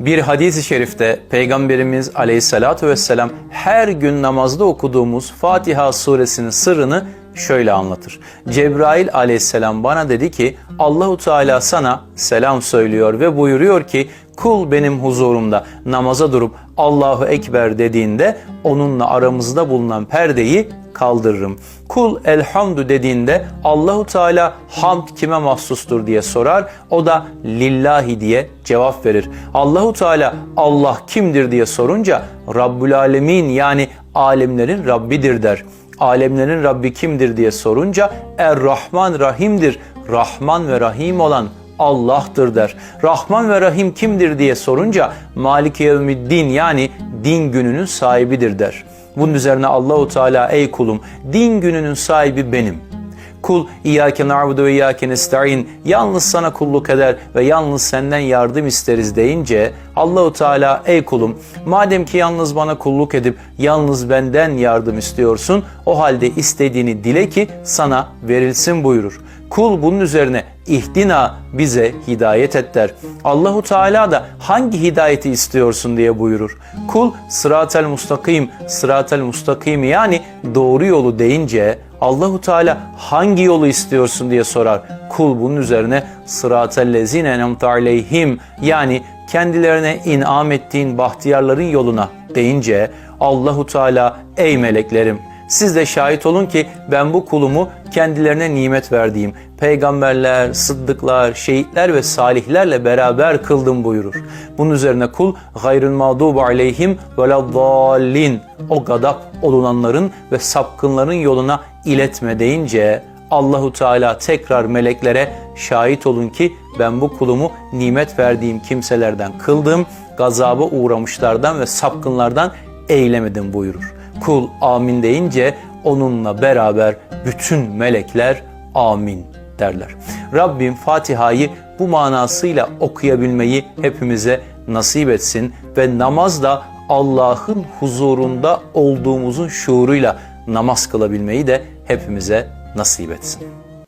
Bir hadis-i şerifte Peygamberimiz aleyhissalatu vesselam her gün namazda okuduğumuz Fatiha suresinin sırrını şöyle anlatır. Cebrail aleyhisselam bana dedi ki Allahu Teala sana selam söylüyor ve buyuruyor ki kul benim huzurumda namaza durup Allahu Ekber dediğinde onunla aramızda bulunan perdeyi kaldırırım. Kul elhamdü dediğinde Allahu Teala hamd kime mahsustur diye sorar. O da lillahi diye cevap verir. Allahu Teala Allah kimdir diye sorunca Rabbül Alemin yani alemlerin Rabbidir der. Alemlerin Rabbi kimdir diye sorunca Er-Rahman Rahim'dir. Rahman ve Rahim olan Allah'tır der. Rahman ve Rahim kimdir diye sorunca Maliki Yevmiddin yani din gününün sahibidir der. Bunun üzerine Allahu Teala ey kulum din gününün sahibi benim. Kul İyyâke na'budu ve İyyâke nesta'in yalnız sana kulluk eder ve yalnız senden yardım isteriz deyince Allahu Teala ey kulum madem ki yalnız bana kulluk edip yalnız benden yardım istiyorsun o halde istediğini dile ki sana verilsin buyurur. Kul bunun üzerine ihdina bize hidayet et der. Allahu Teala da hangi hidayeti istiyorsun diye buyurur. Kul sıratel mustakim, sıratel mustakim yani doğru yolu deyince Allahu Teala hangi yolu istiyorsun diye sorar. Kul bunun üzerine sıratel lezine enemte aleyhim yani kendilerine inam ettiğin bahtiyarların yoluna deyince Allahu Teala ey meleklerim siz de şahit olun ki ben bu kulumu kendilerine nimet verdiğim peygamberler, sıddıklar, şehitler ve salihlerle beraber kıldım buyurur. Bunun üzerine kul gayrın mağdubu aleyhim ve dallin o gadap olunanların ve sapkınların yoluna iletme deyince Allahu Teala tekrar meleklere şahit olun ki ben bu kulumu nimet verdiğim kimselerden kıldım, gazaba uğramışlardan ve sapkınlardan eylemedim buyurur. Kul amin deyince onunla beraber bütün melekler amin derler. Rabbim Fatiha'yı bu manasıyla okuyabilmeyi hepimize nasip etsin ve namazda Allah'ın huzurunda olduğumuzun şuuruyla namaz kılabilmeyi de hepimize nasip etsin.